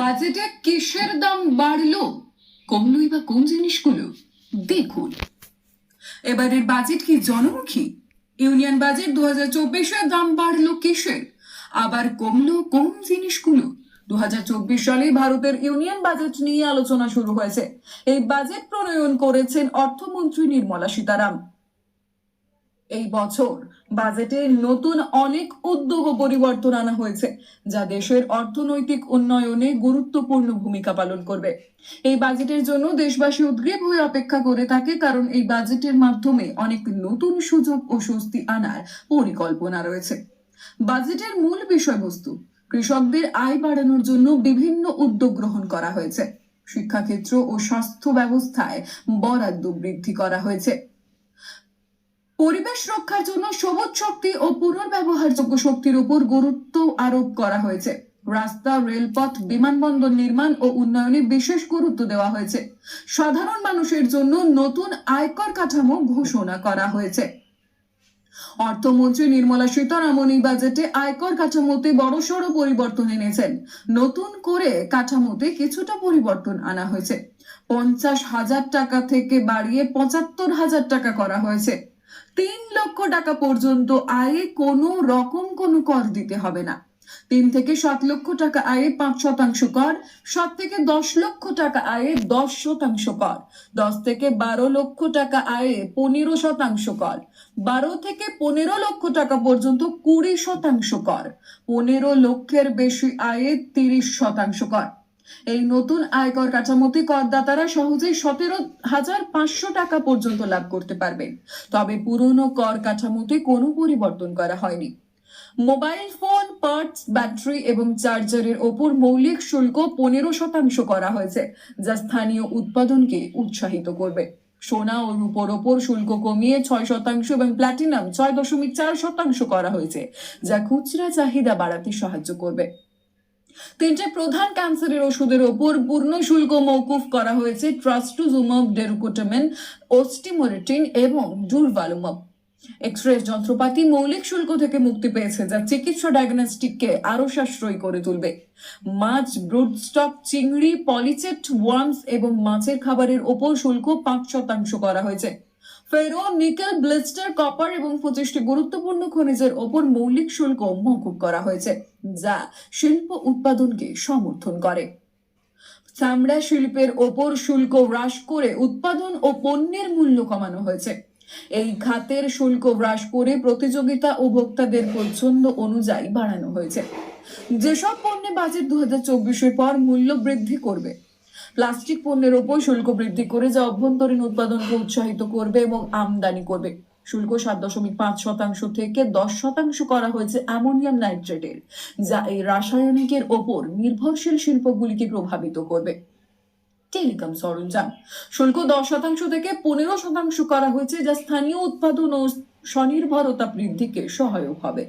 বাজেটে কিসের দাম বাড়লো? কমলোই বা কোন জিনিসগুলো? দেখুন। এবারের বাজেট কি জনমুখী? ইউনিয়ন বাজেট দু হাজার চব্বিশের দাম বাড়লো কিসের? আবার কমলো কোন জিনিসগুলো? দু হাজার চব্বিশ সালে ভারতের ইউনিয়ন বাজেট নিয়ে আলোচনা শুরু হয়েছে। এই বাজেট প্রণয়ন করেছেন অর্থমন্ত্রী নির্মলা সীতারাম। এই বছর বাজেটে নতুন অনেক উদ্যোগ ও পরিবর্তন আনা হয়েছে, যা দেশের অর্থনৈতিক উন্নয়নে গুরুত্বপূর্ণ ভূমিকা পালন করবে। এই বাজেটের জন্য দেশবাসী উদ্গ্রীব হয়ে অপেক্ষা করে থাকে, কারণ এই বাজেটের মাধ্যমে অনেক নতুন সুযোগ ও স্বস্তি আনার পরিকল্পনা রয়েছে। বাজেটের মূল বিষয়বস্তু, কৃষকদের আয় বাড়ানোর জন্য বিভিন্ন উদ্যোগ গ্রহণ করা হয়েছে। শিক্ষাক্ষেত্র ও স্বাস্থ্য ব্যবস্থায় বরাদ্দ বৃদ্ধি করা হয়েছে। পরিবেশ রক্ষার জন্য সবুজ শক্তি ও পুনর্ব্যবহারযোগ্য শক্তির উপর গুরুত্ব আরোপ করা হয়েছে। রাস্তা, রেলপথ, বিমানবন্দর নির্মাণ ও উন্নয়নে বিশেষ গুরুত্ব দেওয়া হয়েছে। সাধারণ মানুষের জন্য নতুন আয়কর কাঠামো ঘোষণা করা হয়েছে। অর্থমন্ত্রী নির্মলা সীতারামন এই বাজেটে আয়কর কাঠামোতে বড়সড় পরিবর্তন এনেছেন। নতুন করে কাঠামোতে কিছুটা পরিবর্তন আনা হয়েছে। পঞ্চাশ হাজার টাকা থেকে বাড়িয়ে পঁচাত্তর হাজার টাকা করা হয়েছে। তিন লক্ষ টাকা পর্যন্ত আয়ে কোনো রকম কোনো কর দিতে হবে না। তিন থেকে সাত লক্ষ টাকা আয়ে পাঁচ শতাংশ কর, সাত থেকে দশ লক্ষ টাকা আয়ে দশ শতাংশ কর, দশ থেকে বারো লক্ষ টাকা আয়ে পনেরো শতাংশ কর, বারো থেকে পনেরো লক্ষ টাকা পর্যন্ত কুড়ি শতাংশ কর, পনেরো লক্ষের বেশি আয়ে তিরিশ শতাংশ কর। এই নতুন আয়কর কাঠামোতে করদাতারা সহজেই সতেরো হাজার পাঁচশো টাকা পর্যন্ত লাভ করতে পারবেন। তবে পুরনো কর কাঠামোতে কোনো পরিবর্তন করা হয়নি। মোবাইল ফোন, পার্টস, ব্যাটারি এবং চার্জারের ওপর মৌলিক শুল্ক পনেরো শতাংশ করা হয়েছে, যা স্থানীয় উৎপাদনকে উৎসাহিত করবে। সোনা ও রূপোর ওপর শুল্ক কমিয়ে ছয় শতাংশ এবং প্ল্যাটিনাম ছয় দশমিক চার শতাংশ করা হয়েছে, যা খুচরা চাহিদা বাড়াতে সাহায্য করবে। তিনটে প্রধান ক্যান্সারের ওষুধের ওপর পূর্ণ শুল্ক মৌকুফ করা হয়েছে ট্রাস্টুজুমাব ডেরুকোটামেন ওস্টিমোরেটিন এবং ডুরভালুমাব এক্স রে যন্ত্রপাতি মৌলিক শুল্ক থেকে মুক্তি পেয়েছে যা চিকিৎসা ডায়াগনস্টিককে আরও সাশ্রয়ী করে তুলবে। মাছ ব্রুড স্টক চিংড়ি পলিচেট ওয়ার্মস এবং মাছের খাবারের ওপর শুল্ক পাঁচ শতাংশ করা হয়েছে। ফেরো নিকেল, ব্লিস্টার, কপার এবং পঁচিশটি গুরুত্বপূর্ণ খনিজের ওপর মৌলিক শুল্ক মকুব করা হয়েছে, যা শিল্প উৎপাদনকে সমর্থন করে। চামড়া শিল্পের ওপর শুল্ক হ্রাস করে উৎপাদন ও পণ্যের মূল্য কমানো হয়েছে। এই খাতের শুল্ক হ্রাস করে প্রতিযোগিতা ও ভোক্তাদের পছন্দ অনুযায়ী বাড়ানো হয়েছে। যেসব পণ্যে বাজেট দু হাজার চব্বিশের পর মূল্য বৃদ্ধি করবে প্লাস্টিক পণ্যের ওপর শুল্ক বৃদ্ধি করে যা অভ্যন্তরীণ উৎপাদনকে উৎসাহিত করবে এবং আমদানি করবে। শুল্ক সাত দশমিক পাঁচ শতাংশ থেকে দশ শতাংশ করা হয়েছে অ্যামোনিয়াম নাইট্রেটের, যা এই রাসায়নিকের ওপর নির্ভরশীল শিল্পগুলিকে প্রভাবিত করবে। টেলিকম সরঞ্জাম, শুল্ক দশ শতাংশ থেকে পনেরো শতাংশ করা হয়েছে, যা স্থানীয় উৎপাদন ও স্বনির্ভরতা বৃদ্ধিকে সহায়ক হবে।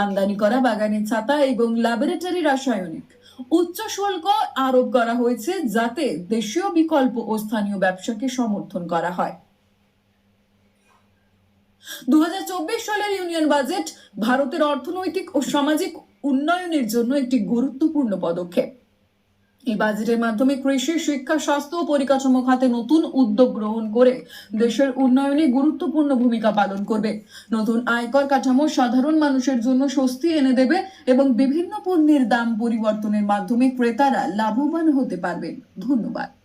আমদানি করা বাগানের ছাতা এবং ল্যাবরেটরি রাসায়নিক উচ্চ শুল্ক আরোপ করা হয়েছে যাতে দেশীয় বিকল্প ও স্থানীয় ব্যবসাকে সমর্থন করা হয়। দু হাজার চব্বিশ সালের ইউনিয়ন বাজেট ভারতের অর্থনৈতিক ও সামাজিক উন্নয়নের জন্য একটি গুরুত্বপূর্ণ পদক্ষেপ। এই বাজেটের মাধ্যমে কৃষি, শিক্ষা, স্বাস্থ্য ও পরিকাঠামো খাতে নতুন উদ্যোগ গ্রহণ করে দেশের উন্নয়নে গুরুত্বপূর্ণ ভূমিকা পালন করবে। নতুন আয়কর কাঠামো সাধারণ মানুষের জন্য স্বস্তি এনে দেবে এবং বিভিন্ন পণ্যের দাম পরিবর্তনের মাধ্যমে ক্রেতারা লাভবান হতে পারবেন। ধন্যবাদ।